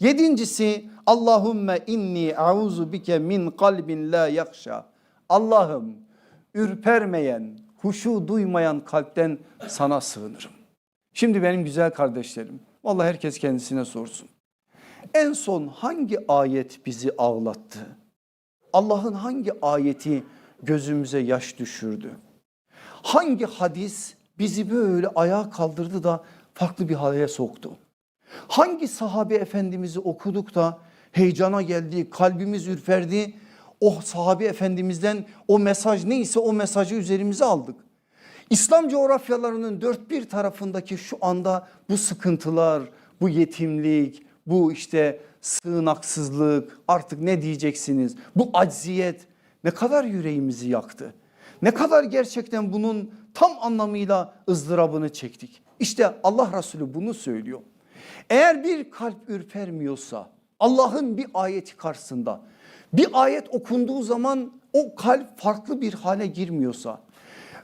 Yedincisi Allahümme inni auzu bike min kalbin la yakşa. Allah'ım ürpermeyen, huşu duymayan kalpten sana sığınırım. Şimdi benim güzel kardeşlerim, vallahi herkes kendisine sorsun. En son hangi ayet bizi ağlattı? Allah'ın hangi ayeti gözümüze yaş düşürdü? Hangi hadis bizi böyle ayağa kaldırdı da farklı bir hale soktu? Hangi sahabe efendimizi okuduk da heyecana geldi, kalbimiz ürperdi. O sahabe efendimizden o mesaj neyse o mesajı üzerimize aldık. İslam coğrafyalarının dört bir tarafındaki şu anda bu sıkıntılar, bu yetimlik, bu işte sığınaksızlık artık ne diyeceksiniz? Bu acziyet ne kadar yüreğimizi yaktı. Ne kadar gerçekten bunun tam anlamıyla ızdırabını çektik. İşte Allah Resulü bunu söylüyor. Eğer bir kalp ürpermiyorsa Allah'ın bir ayeti karşısında bir ayet okunduğu zaman o kalp farklı bir hale girmiyorsa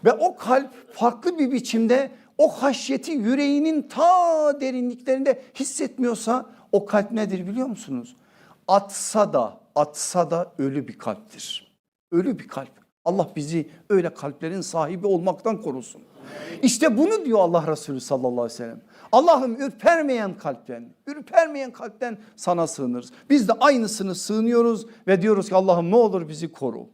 ve o kalp farklı bir biçimde o haşyeti yüreğinin ta derinliklerinde hissetmiyorsa o kalp nedir biliyor musunuz? Atsa da atsa da ölü bir kalptir. Ölü bir kalp. Allah bizi öyle kalplerin sahibi olmaktan korusun. İşte bunu diyor Allah Resulü sallallahu aleyhi ve sellem. Allah'ım ürpermeyen kalpten, ürpermeyen kalpten sana sığınırız. Biz de aynısını sığınıyoruz ve diyoruz ki Allah'ım ne olur bizi koru.